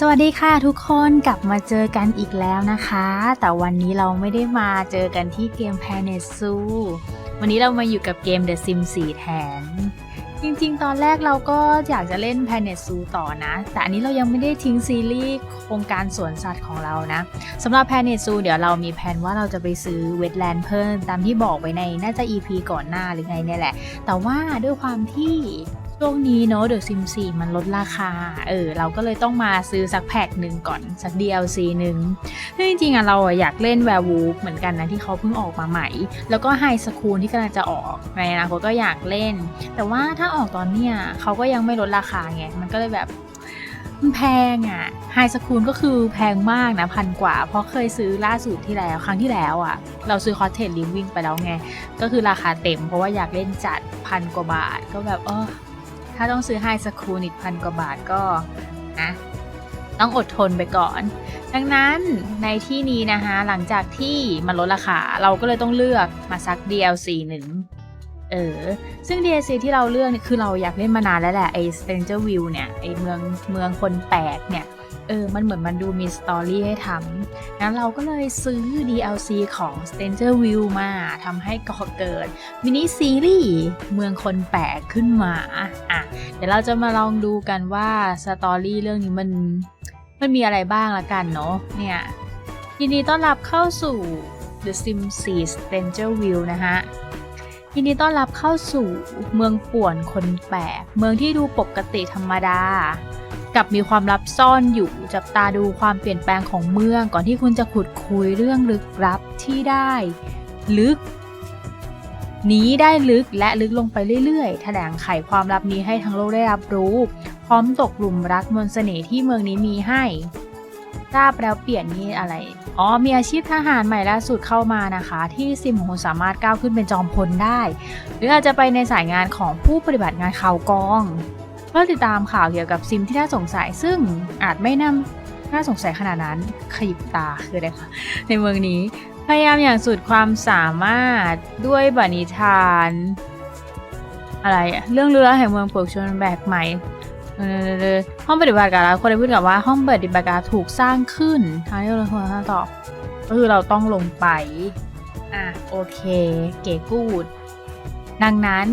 สวัสดีค่ะทุกคนกลับมาเจอกันอีกแล้วนะคะ แต่วันนี้เราไม่ได้มาเจอกันที่เกม Planet Zoo วันนี้เรามาอยู่กับเกม The Sims 4 แทน จริงๆ ตอนแรกเราก็อยากจะเล่น Planet Zoo ต่อนะ แต่อันนี้เรายังไม่ได้ทิ้งซีรีส์โครงการสวนสัตว์ของเรานะสำหรับ Planet Zoo เดี๋ยวเรามีแผนว่าเราจะไปซื้อเวทแลนด์เพิ่มตามที่บอกไว้ในน่าจะ EP ก่อนหน้าหรือไงเนี่ยแหละ แต่ว่าด้วยความที่ ช่วงนี้เนาะเดอะซิม4มันลดราคา เออ เราก็เลยต้องมาซื้อสักแพ็คหนึ่งก่อน สัก DLC หนึ่งซึ่งจริงๆอะเราอยากเล่นแวร์วูฟเหมือนกันนะที่เขาเพิ่งออกมาใหม่ แล้วก็ไฮสคูลที่กำลังจะออกในอนาคตก็อยากเล่น แต่ว่าถ้าออกตอนเนี้ยเขาก็ยังไม่ลดราคาไง มันก็เลยแบบมันแพงอะไฮสคูลก็คือแพงมากนะพันกว่า เพราะเคยซื้อล่าสุดที่แล้ว ครั้งที่แล้วอะเราซื้อคอ t เทจลิวิ่งไปแล้วไง ก็คือราคาเต็มเพราะว่าอยากเล่นจัดพันกว่าบาท ก็แบบเออ ถ้าต้องซื้อไฮสคูลอีกพันกว่าบาทก็นะต้องอดทนไปก่อน ดังนั้นในที่นี้นะคะหลังจากที่มันลดราคาเราก็เลยต้องเลือกมาซัก DLC หนึ่ง เออ ซึ่ง DLC ที่เราเลือกเนี่ยคือเราอยากเล่นมานานแล้วแหละไอ้ Stranger View เนี่ยไอ้เมืองเมืองคนแปลกเนี่ยเออ มันเหมือนมันดูมีสตอรี่ให้ทำงั้นเราก็เลยซื้อ DLC ของ Stranger View มาทำให้ก่อเกิด มินิซีรีส์เมืองคนแปลกขึ้นมาอะเดี๋ยวเราจะมาลองดูกันว่าสตอรี่เรื่องนี้มันมันมีอะไรบ้างละกันเนาะเนี่ยยินดีต้อนรับเข้าสู่ The Sims 4 Stranger View นะฮะ ยินดีต้อนรับเข้าสู่เมืองป่วนคนแปลก เมืองที่ดูปกติธรรมดา กับมีความลับซ่อนอยู่จับตาดูความเปลี่ยนแปลงของเมืองก่อนที่คุณจะขุดคุยเรื่องลึกลับที่ได้ ลึกหนีได้ลึกและลึกลงไปเรื่อยๆ แถลงไขความลับนี้ให้ทั้งโลกได้รับรู้ พร้อมตกหลุมรักมนต์เสน่ห์ที่เมืองนี้มีให้ ทราบแล้วเปลี่ยนนี่อะไร อ๋อ มีอาชีพทหารใหม่ล่าสุดเข้ามานะคะ ที่ซิมของคุณสามารถก้าวขึ้นเป็นจอมพลได้ หรืออาจจะไปในสายงานของผู้ปฏิบัติงานข่าวกอง เพื่อติดตามข่าวเกี่ยวกับซิมที่น่าสงสัยซึ่งอาจไม่นำน่าสงสัยขนาดนั้นขยิบตาคืออะไรคะในเมืองนี้ พยายามอย่างสุดความสามารถด้วยบันิทาน อะไรเรื่องเรือแห่งเมืองปลวกชนแบบใหม่ เออห้องปฏิบัติการคนได้พูดกับว่าห้องปฏิบัติการถูกสร้างขึ้นทางที่เราควรตอบก็คือเราต้องลงไป อะโอเค เก๋กูด ดังนั้น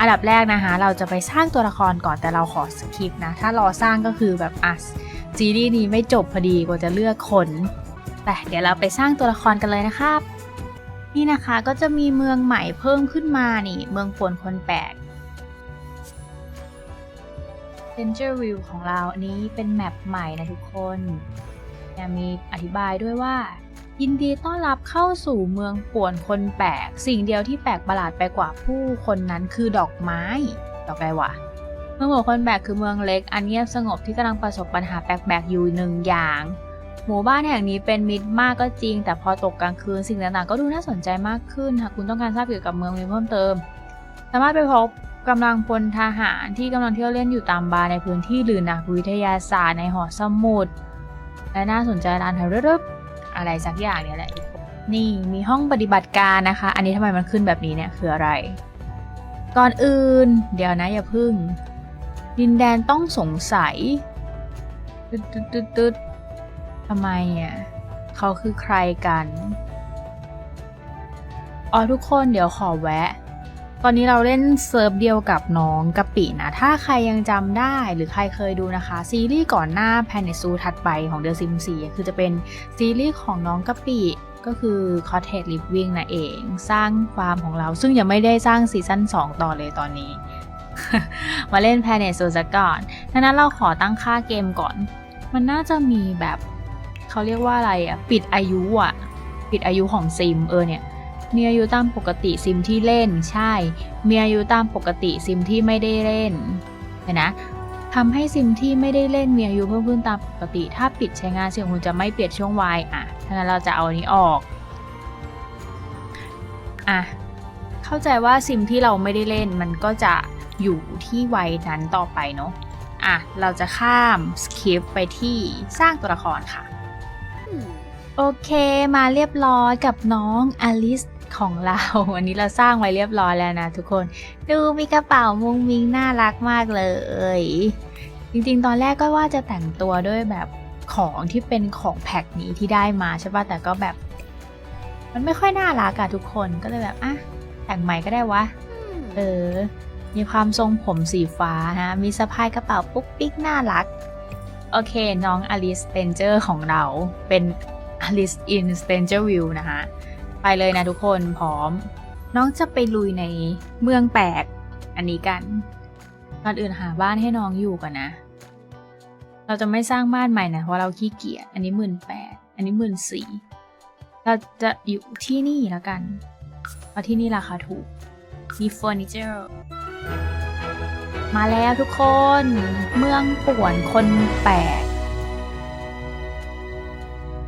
อันดับแรกนะคะเราจะไปสร้างตัวละครก่อนแต่เราขอสคริปนะ ถ้ารอสร้างก็คือแบบอะซีรีส์นี้ไม่จบพอดีกว่าจะเลือกคนแต่เดี๋ยวเราไปสร้างตัวละครกันเลยนะครับ นี่นะคะก็จะมีเมืองใหม่เพิ่มขึ้นมานี่ เมืองป่วนคนแปลก Danger View ของเราอันนี้เป็นแมปใหม่นะทุกคนยังมีอธิบายด้วยว่า ยินดีต้อนรับเข้าสู่เมืองป่วนคนแปลก สิ่งเดียวที่แปลกประหลาดไปกว่าผู้คนนั้นคือดอกไม้ ดอกอะไรวะเมืองป่วนคนแปลกคือเมืองเล็ก อันเงียบสงบที่กำลังประสบปัญหาแปลกๆอยู่หนึ่งอย่าง หมู่บ้านแห่งนี้เป็นมิตรมากก็จริง แต่พอตกกลางคืนสิ่งต่างๆ ก็ดูน่าสนใจมากขึ้นหากคุณต้องการทราบเกี่ยวกับเมืองนี้เพิ่มเติม สามารถไปพบ กำลังพลทหารที่กำลังเที่ยวเล่นอยู่ตามบาร์ในพื้นที่หรือนักวิทยาศาสตร์ในหอสมุด และน่าสนใจร้านแถวรึบอะไรสักอย่างเนี่ยแหละนนี่มีห้องปฏิบัติการนะคะ อันนี้ทำไมมันขึ้นแบบนี้เนี่ยคืออะไร ก่อนอื่น เดี๋ยวนะอย่าพึ่ง ดินแดนต้องสงสัยตึ๊ดตึ๊ดตึ๊ดตึ๊ดทำไมอะเขาคือใครกัน อ๋อทุกคนเดี๋ยวขอแวะ ตอนนี้เราเล่นเซิร์ฟเดียวกับน้องกะปินะ ถ้าใครยังจำได้หรือใครเคยดูนะคะ ซีรีส์ก่อนหน้า Planet Zoo ถัดไปของ The Sims 4คือจะเป็นซีรีส์ของน้องกะปิก็คือ Cottage Living นะเอง สร้างฟาร์มของเราซึ่งยังไม่ได้สร้างซีซั่น2 ต่อเลยตอนนี้ มาเล่น Planet Zoo ซะก่อนดังนั้นเราขอตั้งค่าเกมก่อน มันน่าจะมีแบบ เขาเรียกว่าอะไรอะปิดอายุอะปิดอายุของซิมเออเนี่ย มีอายุตามปกติซิมที่เล่น ใช่ มีอายุตามปกติซิมที่ไม่ได้เล่นเห็นนะทำให้ซิมที่ไม่ได้เล่นมีอายุเพิ่มขึ้นตามปกติ ถ้าปิดใช้งานซิมคุณจะไม่เปลี่ยนช่วงวัยอะฉะนั้นเราจะเอาอันนี้ออกอะเข้าใจว่าซิมที่เราไม่ได้เล่นมันก็จะอยู่ที่วัยนั้นต่อไปเนาะอะเราจะข้ามสคิปไปที่สร้างตัวละครค่ะ โอเคมาเรียบร้อยกับน้องอลิส ของเราวันนี้เราสร้างไว้เรียบร้อยแล้วนะทุกคน ดูมีกระเป๋ามุงมิงน่ารักมากเลย จริงๆ ตอนแรกก็ว่าจะแต่งตัวด้วยแบบของที่เป็นของแพ็คนี้ที่ได้มาใช่ป่ะแต่ก็แบบ มันไม่ค่อยน่ารักอะทุกคนก็เลยแบบอะแต่งใหม่ก็ได้วะ เออ มีความทรงผมสีฟ้านะ มีสะพายกระเป๋าปุ๊กปิ๊กน่ารัก โอเค น้องอลิส t ตนเจอร์ของเราเป็น Alice in Stranger View นะคะ ไปเลยนะทุกคนพร้อม น้องจะไปลุยในเมืองแปลกอันนี้กันก่อนอื่นหาบ้านให้น้องอยู่ก่อนนะ เราจะไม่สร้างบ้านใหม่นะเพราะเราขี้เกียจอันนี้หมื่นแปดอันนี้หมื่นสี่เราจะอยู่ที่นี่แล้วกันเพราะที่นี่ราคาถูกมีเฟอร์นิเจอร์มาแล้วทุกคน เมืองป่วนคนแปลก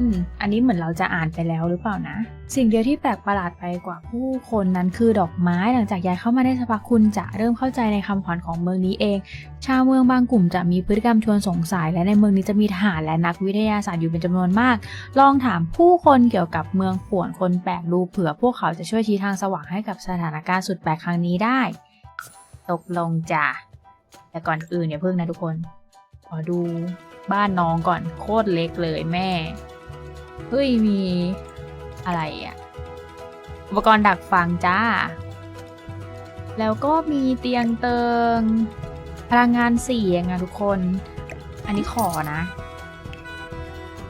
อืม อันนี้เหมือนเราจะอ่านไปแล้วหรือเปล่านะ สิ่งเดียวที่แปลกประหลาดไปกว่าผู้คนนั้นคือดอกไม้ หลังจากย้ายเข้ามาได้สักพักคุณจะเริ่มเข้าใจในคำขวัญของเมืองนี้เอง ชาวเมืองบางกลุ่มจะมีพฤติกรรมชวนสงสัย และในเมืองนี้จะมีทหารและนักวิทยาศาสตร์อยู่เป็นจำนวนมาก ลองถามผู้คนเกี่ยวกับเมืองป่วนคนแปลกดูเผื่อพวกเขาจะช่วยชี้ทางสว่างให้กับสถานการณ์สุดแปลกครั้งนี้ได้ ตกลงจ้ะแต่ก่อนอื่นอย่าเพิ่งนะทุกคนขอดูบ้านน้องก่อนโคตรเล็กเลยแม่ เฮ้ยมีอะไรอะอุปกรณ์ดักฟังจ้า แล้วก็มีเตียงเติง พลังงานเสียงอะทุกคน อันนี้ขอนะ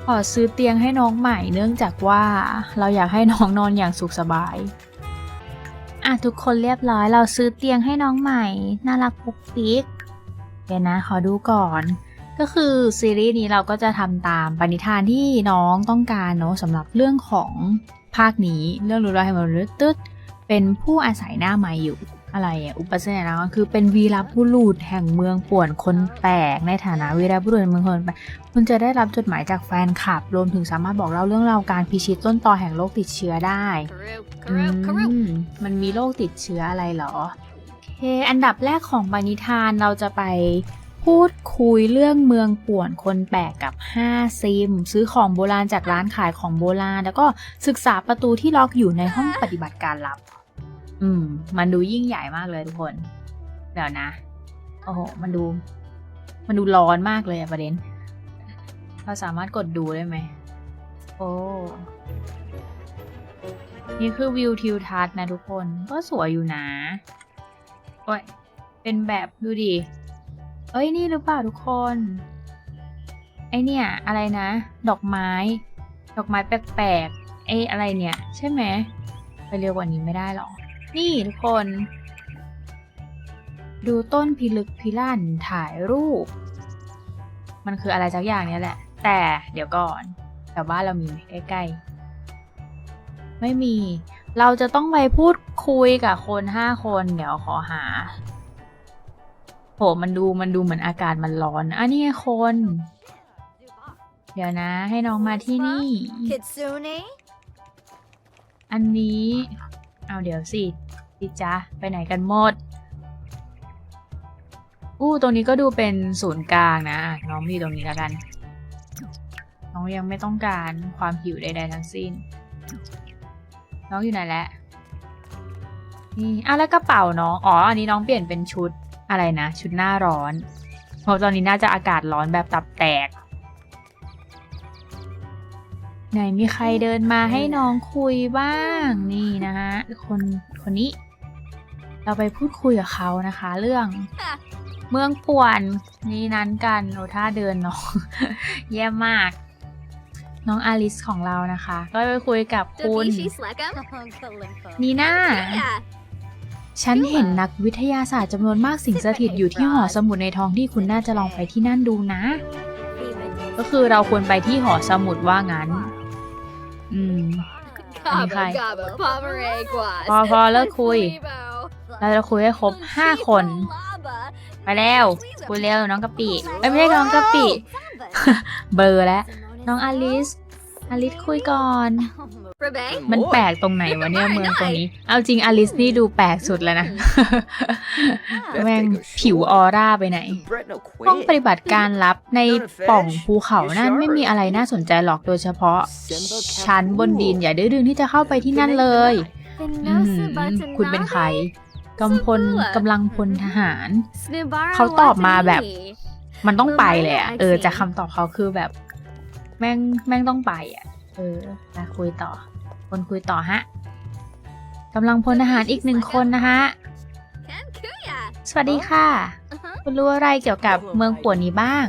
ขอซื้อเตียงให้น้องใหม่เนื่องจากว่าเราอยากให้น้องนอนอย่างสุขสบายอะทุกคนเรียบร้อยเราซื้อเตียงให้น้องใหม่ น่ารักปุ๊กปิ๊กเดี๋ยวนะ ขอดูก่อน ก็คือซีรีส์นี้เราก็จะทำตามปณิธานที่น้องต้องการเนอะสำหรับเรื่องของภาคนี้เรื่องรู้รอยให้มันรตึ๊ดเป็นผู้อาศัยหน้าใหม่อยู่อะไรอะอุปสรรคนะก็คือเป็นวีรบุรุษแห่งเมืองป่วนคนแปลกในฐานะวีรบุรุษแห่งเมืองคนแปลกคุณจะได้รับจดหมายจากแฟนคลับ รวมถึงสามารถบอกเล่าเรื่องราวการพิชิตต้นตอแห่งโรคติดเชื้อได้อืมมันมีโรคติดเชื้ออะไรเหรอโอเคอันดับแรกของปณิธานเราจะไป พูดคุยเรื่องเมืองป่วนคนแปลกกับ 5 ซิม ซื้อของโบราณจากร้านขายของโบราณ แล้วก็ศึกษาประตูที่ล็อกอยู่ในห้องปฏิบัติการลับ อืม มันดูยิ่งใหญ่มากเลยทุกคน เดี๋ยวนะ โอ้โห มันดู มันดูร้อนมากเลยอะประเด็น เราสามารถกดดูได้ไหม โอ้ นี่คือวิวทิวทัศน์นะทุกคน ก็สวยอยู่นะ โอ้ย เป็นแบบดูดิ เอ้ยนี่หรือเปล่าทุกคน ไอเนี่ย อะไรนะ ดอกไม้ ดอกไม้แปลกๆไออะไรเนี่ย ใช่ไหมไปเร็วกว่านี้ไม่ได้หรอ นี่ทุกคน ดูต้นพิลึกพิลั่นถ่ายรูป มันคืออะไรสักอย่างเนี้ยแหละ แต่เดี๋ยวก่อนแถวบ้านเรามีไหมใกล้ๆ ไม่มี เราจะต้องไปพูดคุยกับคนห้าคน เดี๋ยวขอหา โหมันดูมันดูเหมือนอากาศมันร้อนอะนี่ไงคน เดี๋ยวนะ ให้น้องมาที่นี่ Kitsune? อันนี้ เอาเดี๋ยวสิดิจ๊ะไปไหนกันหมด อู้ตรงนี้ก็ดูเป็นศูนย์กลางนะ น้องอยู่ตรงนี้แล้วกัน น้องยังไม่ต้องการความหิวใดๆทั้งสิ้น น้องอยู่ไหนแล้วนี่อะแล้วกระเป๋าน้อง อ๋อ อันนี้น้องเปลี่ยนเป็นชุด อะไรนะ ชุดหน้าร้อน เพราะตอนนี้น่าจะอากาศร้อนแบบตับแตก ไหนมีใครเดินมาให้น้องคุยบ้างนี่นะฮะคนคนนี้ เราไปพูดคุยกับเขานะคะ เรื่อง เมืองป่วนนี่นั้นกันโอท่าเดินน้องแย่มากน้องอลิสของเรานะคะ ก็ไปคุยกับคุณ Davishi Slegum? นีน่า Yeah. ฉันเห็นนักวิทยาศาสตร์จำนวนมากสิงสถิตอยู่ที่หอสมุดในท้องที่คุณน่าจะลองไปที่นั่นดูนะ ก็คือเราควรไปที่หอสมุดว่างั้น อืม Gobble, Hi. gobble, pomeranguas. พอพอเลิกคุย Weebo. เราจะคุยให้ครบห้าคน ไปแล้วคุยเร็วน้องกะปิเอ้ยไม่ใช่น้องกะปิเบลอร์แล้วน้องอลิสอลิสคุยก่อน Rebe? มันแปลกตรงไหนวะเนี่ยเมืองตรงนี้ เอาจริงอลิสนี่ดูแปลกสุดแล้วนะ แม่งผิวออร่าไปไหน ห้องปฏิบัติการลับในปล่องภูเขานั่นไม่มีอะไรน่าสนใจหรอกโดยเฉพาะ ชั้นบนดินอย่าดื้อดึงที่จะเข้าไปที่นั่นเลยอืมคุณเป็นใครกำพลกำลังพลทหาร เขาตอบมาแบบ มันต้องไปเลยอะเออจากคำตอบเขาคือแบบ แม่งแม่งต้องไปอะ เออมาคุยต่อ คนคุยต่อฮะกำลังพลทหารอีกหนึ่งคนนะคะ Ken Kuya. สวัสดีค่ะ Uh-huh. คุณรู้อะไรเกี่ยวกับเมืองป่วนนี้บ้าง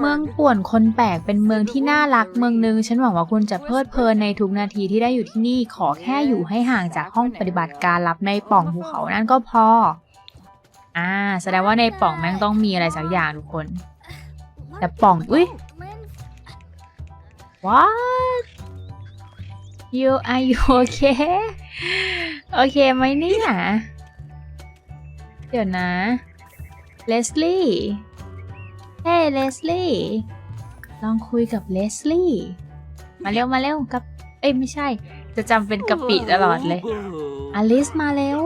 เมืองป่วนคนแปลกเป็นเมืองที่น่ารักเมืองหนึ่งฉันหวังว่าคุณจะเพลิดเพลินในทุกนาทีที่ได้อยู่ที่นี่ ขอแค่อยู่ให้ห่างจากห้องปฏิบัติการลับในปล่องภูเขานั่นก็พอ อ่า แสดงว่าในปล่องแม่งต้องมีอะไรสักอย่างทุกคน แต่ป่อง อุ้ย what you are you okay โอเคไหมเนี่ยเดี๋ยวนะเลสลี่เฮ้เลสลี่ลองคุยกับเลสลี่มาเร็วมาเร็วกับ เอ้ยไม่ใช่ จะจำเป็นกะปิตลอดเลย อลิสมาเร็ว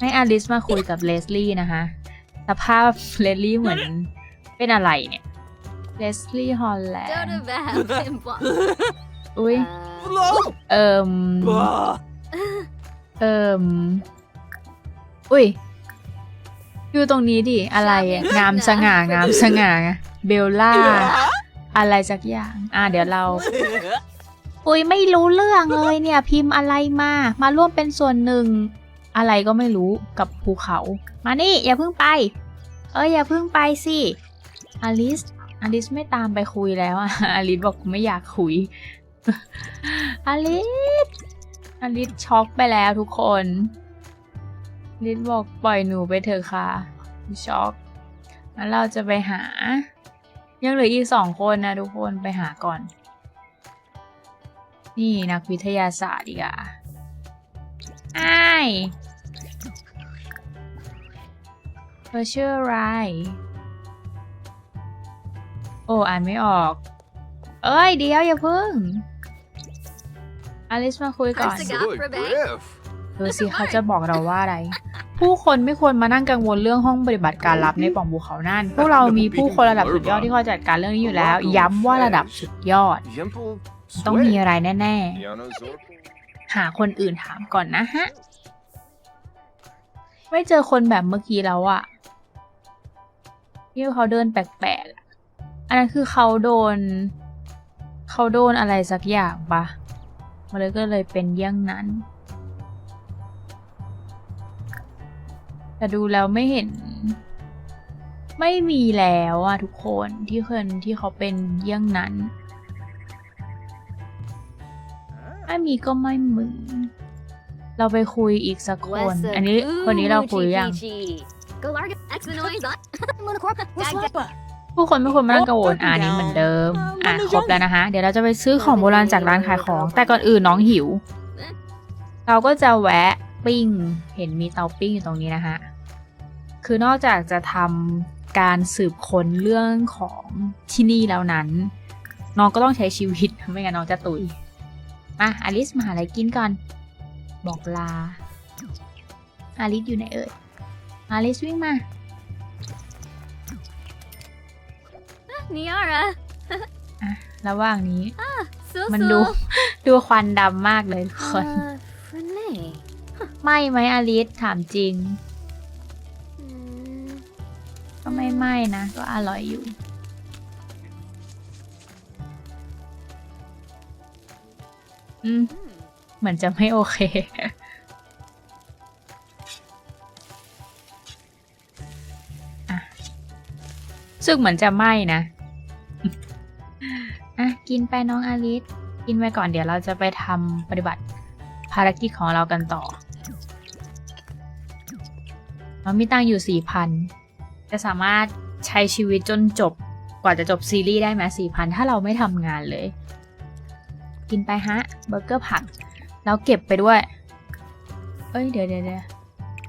ให้อลิสมาคุยกับเลสลี่นะคะ สภาพเลสลี่เหมือนเป็นอะไรเนี่ย เลสลี่ฮอลแลนด์ Dodo Val Pimple. อุ้ย Uh, เอิมเอิมอุ้ยอยู่ตรงนี้ดิ อะไรอะงามสง่างามสง่าเบลล่า อะไรสักอย่าง อะเดี๋ยวเรา อุ้ยไม่รู้เรื่องเลยเนี่ย พิมพ์อะไรมา มาร่วมเป็นส่วนหนึ่ง อะไรก็ไม่รู้กับภูเขา มานี่ อย่าเพิ่งไป เอ้ยอย่าเพิ่งไปสิอลิส อลิสไม่ตามไปคุยแล้วอะอลิสบอกไม่อยากคุย อลิส อลิสช็อกไปแล้วทุกคนอลิสบอกปล่อยหนูไปเถอะค่ะ ช็อกงั้นเราจะไปหา ยังเหลืออีกสองคนนะทุกคนไปหาก่อน นี่นักวิทยาศาสตร์อีกอะอ้ายเธอชื่ออะไร โอ้อ่านไม่ออก เอ้ยเดี๋ยวอย่าเพึ่ง อลิสมาคุยก่อน How's the Good for Bay? griff. ดูสิเขาจะบอกเราว่าอะไร ผู้คนไม่ควรมานั่งกังวลเรื่องห้องปฏิบัติการลับในปล่องภูเขานั่น พวกเรามีผู้คนระดับสุดยอดที่คอยจัดการเรื่องนี้อยู่แล้ว ย้ำว่าระดับสุดยอด Yimple ต้องมีอะไรแน่ Yano Zorpal. ๆหาคนอื่นถามก่อนนะฮะ ไม่เจอคนแบบเมื่อกี้แล้วอะที่เขาเดินแปลกๆอะอั นนั้นคือเขาโดน เขาโดนอะไรสักอย่างปะมันเลยก็เลยเป็นเยี่ยงนั้น แต่ดูแล้วไม่เห็น ไม่มีแล้วอะทุกคนที่เคยที่เขาเป็นเยี่ยงนั้นไม่มีก็ไม่มึงเราไปคุยอีกสักคน อันนี้คนนี้เราคุยยัง Go Larga. X Minois on. ผู้คนไม่ควรมานั่งกังวลอ่านี้เหมือนเดิม อะครบแล้วนะคะ เดี๋ยวเราจะไปซื้อของโบราณจากร้านขายของ แต่ก่อนอื่นน้องหิว เราก็จะแวะปิ้ง เห็นมีเตาปิ้งอยู่ตรงนี้นะคะ คือนอกจากจะทำการสืบค้นเรื่องของที่นี่แล้วนั้น น้องก็ต้องใช้ชีวิต ไม่งั้นน้องจะตุย มาอลิสมาหาอะไรกินก่อน บอกลาอลิสอยู่ไหนเอ่ยอลิสวิ่งมา Niara. ระหว่างนี้ So มันดูดูควันดำมากเลยทุกคน Uh, Renee. ไม่ไหมอลิสถามจริง Mm, ก็ไม่ไหม้นะ ก็อร่อยอยู่ อืมเหมือนจะไม่โอเค รู้สึกเหมือนจะไหม้นะอะกินไปน้องอลิสกินไปก่อนเดี๋ยวเราจะไปทำปฏิบัติภารกิจของเรากันต่อ เรามีตังอยู่สี่พันจะสามารถใช้ชีวิตจนจบกว่าจะจบซีรีส์ได้ไหมสี่พันถ้าเราไม่ทำงานเลย กินไปฮะเบอร์เกอร์ผัก แล้วเก็บไปด้วย เอ้ยเดี๋ยวเดี๋ยวเดี๋ยว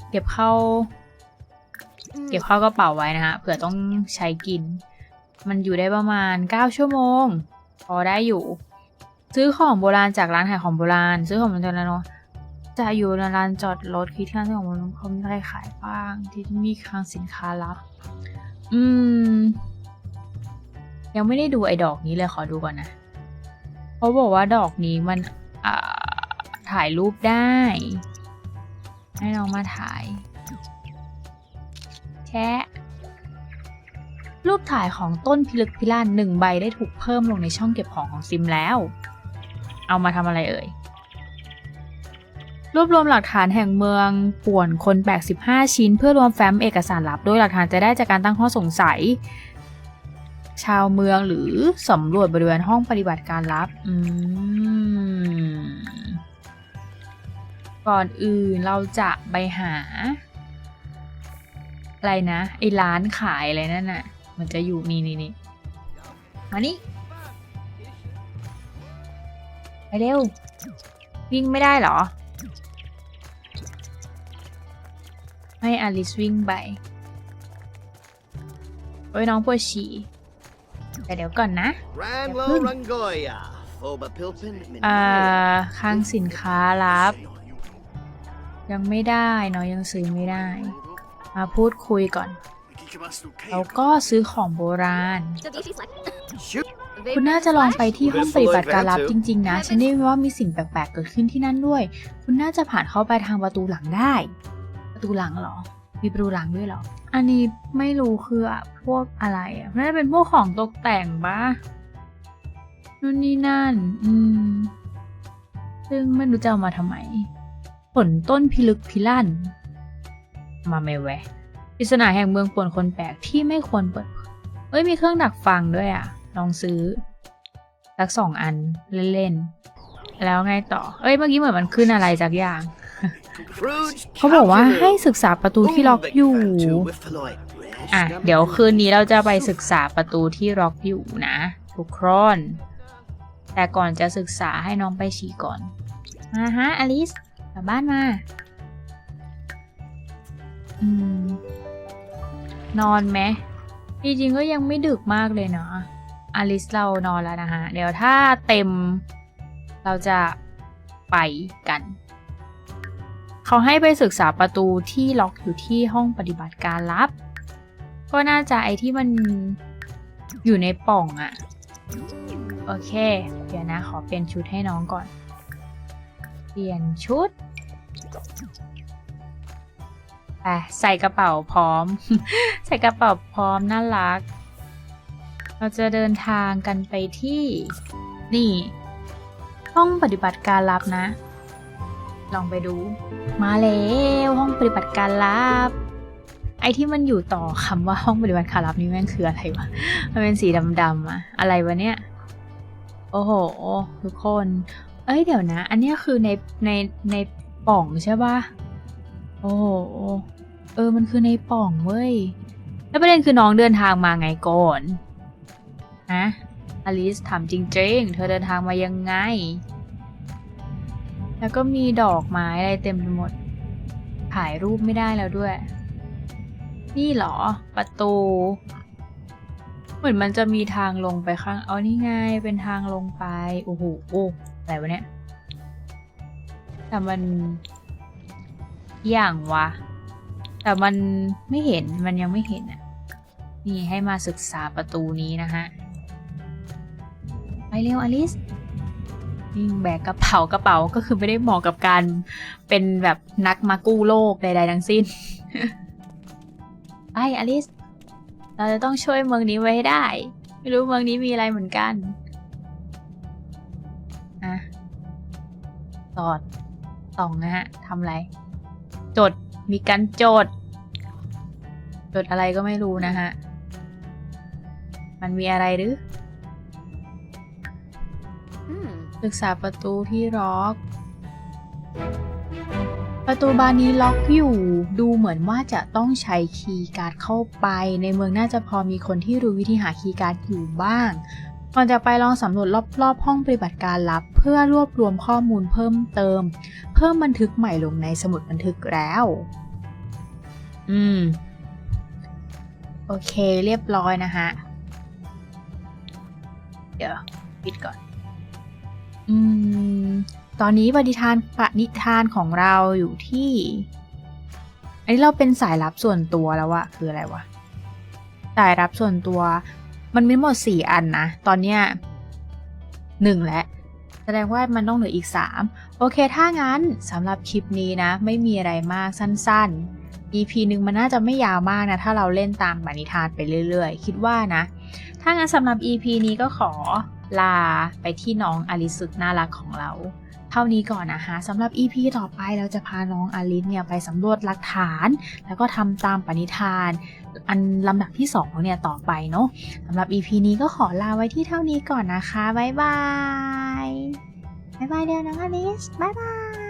เก็บเข้า เก็บเข้ากระเป๋าไว้นะฮะเผื่อต้องใช้กิน มันอยู่ได้ประมาณ 9 ชั่วโมง พอได้อยู่ ซื้อของโบราณจากร้านขายของโบราณ ซื้อของโบราณแล้วเนาะจะอยู่ในร้านจอดรถคิดค่าซื้อของโบราณเขามีอะไรขายบ้าง ที่มีคลังสินค้าลับ อืม ยังไม่ได้ดูไอ้ดอกนี้เลยขอดูก่อนนะเขาบอกว่าดอกนี้มันอ่าถ่ายรูปได้ ให้น้องมาถ่ายะ รูปถ่ายของต้นพิลึกพิลั่นหนึ่งใบได้ถูกเพิ่มลงในช่องเก็บของของซิมแล้ว เอามาทำอะไรเอ่ย รวบรวมหลักฐานแห่งเมืองป่วนคนแบก15 ชิ้น เพื่อรวมแฟ้มเอกสารลับ โดยหลักฐานจะได้จากการตั้งข้อสงสัย ชาวเมืองหรือสำรวจบริเวณห้องปฏิบัติการลับ อืมก่อนอื่นเราจะไปหา อะไรนะไอ้ร้านขายอะไรนั่นน่ะ มันจะอยู่นี่นี่นี่มานี่ไปเร็ว วิ่งไม่ได้เหรอ ให้อลิสวิ่งไปโอ้ยน้องปวดฉี่แต่เดี๋ยวก่อนนะ Ranlo Hmm. Rangoya, Foba Pilpin, อ่าคลังสินค้าลับ ยังไม่ได้เนาะยังซื้อไม่ได้ มาพูดคุยก่อน แล้วก็ซื้อของโบราณ คุณน่าจะลองไปที่ห้องปฏิบัติการลับจริง ๆ นะ ฉันได้ยินว่ามีสิ่งแปลกๆเกิดขึ้นที่นั่นด้วย คุณน่าจะผ่านเข้าไปทางประตูหลังได้ ประตูหลังเหรอ มีประตูหลังด้วยเหรอ อันนี้ไม่รู้คืออะพวกอะไรอะน่าจะเป็นพวกของตกแต่งปะนู่นนี่นั่น อืม ซึ่งไม่รู้จะเอามาทำไม ผลต้นพิลึกพิลั่น มาไม่แวะปริศนาแห่งเมืองป่วนคนแปลกที่ไม่ควรเปิดเอ้ยมีเครื่องดักฟังด้วยอะลองซื้อสักสองอันเล่นๆ แล้วไงต่อ เอ้ยเมื่อกี้เหมือนมันขึ้นอะไรจากอย่าง เขาบอกว่าให้ศึกษาประตูที่ล็อกอยู่ อะ เดี๋ยวคืนนี้เราจะไปศึกษาประตูที่ล็อกอยู่นะทุกคนแต่ก่อนจะศึกษาให้น้องไปฉี่ก่อนมาฮะอลิสกลับบ้านมา นอนไหมจริงๆก็ยังไม่ดึกมากเลยเนาะอลิสเรานอนแล้วนะฮะเดี๋ยวถ้าเต็ม เราจะไปกัน เขาให้ไปศึกษาประตูที่ล็อกอยู่ที่ห้องปฏิบัติการลับ ก็น่าจะไอที่มันอยู่ในป่องอะโอเค เดี๋ยวนะ ขอเปลี่ยนชุดให้น้องก่อน เปลี่ยนชุด ไปใส่กระเป๋าพร้อม ใส่กระเป๋าพร้อมน่ารัก เราจะเดินทางกันไปที่ นี่ ห้องปฏิบัติการลับนะ ลองไปดู มาแล้วห้องปฏิบัติการลับ ไอที่มันอยู่ต่อคำว่าห้องปฏิบัติการลับนี่แม่งคืออะไรวะ มันเป็นสีดำๆอะอะไรวะเนี่ย โอ้โห ทุกคน เอ้ยเดี๋ยวนะ อันนี้คือในในในป่องใช่ปะโอ้โห เออ มันคือในป่องเว้ย แล้วประเด็นคือน้องเดินทางมาไงก่อน ฮะ อลิสถามจริงๆ เธอเดินทางมายังไง แล้วก็มีดอกไม้อะไรเต็มไปหมด ถ่ายรูปไม่ได้แล้วด้วย นี่เหรอ ประตู เหมือนมันจะมีทางลงไปข้าง เอานี่ไง เป็นทางลงไป โอ้โห โอ้ อะไรวะเนี่ย แต่มัน อย่างวะ แต่มันไม่เห็นมันยังไม่เห็นอะ นี่ให้มาศึกษาประตูนี้นะฮะ ไปเร็วอลิสยิ่แบกกระเป๋ากระเป๋าก็คือไม่ได้เหมาะกับการเป็นแบบนักมากู้โลกใด ๆ ทั้งสิ้น ไปอลิส เราจะต้องช่วยเมืองนี้ไว้ให้ได้ ไม่รู้เมืองนี้มีอะไรเหมือนกันอะสอดส่องนะฮะทำอะไร จด มีการจด จดอะไรก็ไม่รู้นะฮะ มันมีอะไรหรือ Hmm. ศึกษาประตูที่ล็อก ประตูบานนี้ล็อกอยู่ ดูเหมือนว่าจะต้องใช้คีย์การ์ดเข้าไป ในเมืองน่าจะพอมีคนที่รู้วิธีหาคีย์การ์ดอยู่บ้าง ก่อนจะไปลองสำรวจรอบๆ ห้องปฏิบัติการลับ เพื่อรวบรวมข้อมูลเพิ่มเติม เพิ่มบันทึกใหม่ลงในสมุดบันทึกแล้ว อืม โอเคเรียบร้อยนะฮะ เดี๋ยวปิดก่อน อืม ตอนนี้ปฏิทานปณิธานของเราอยู่ที่ อันนี้เราเป็นสายลับส่วนตัวแล้วอะคืออะไรวะ สายลับส่วนตัว มันมีทั้งหมดสี่อันนะ ตอนเนี้ยหนึ่งแล้วแสดงว่ามันต้องเหลืออีกสามโอเค ถ้างั้นสำหรับคลิปนี้นะ ไม่มีอะไรมากสั้นๆ EP หนึ่งมันน่าจะไม่ยาวมากนะ ถ้าเราเล่นตามปณิธานไปเรื่อยๆ คิดว่านะ ถ้างั้นสำหรับ EP นี้ก็ขอลาไปที่น้องอลิสุดน่ารักของเรา ท่านี้ก่อนนะคะสำหรับ EP ต่อไปเราจะพาน้องอลิสเนี่ยไปสำรวจหลักฐาน แล้วก็ทำตามปณิธาน อันลำดับที่2เนี่ยต่อไปเนาะสำหรับ EP นี้ก็ขอลาไว้ที่เท่านี้ก่อนนะคะ บ๊ายบาย บ๊ายบายเดียวน้องอลิส บ๊ายบาย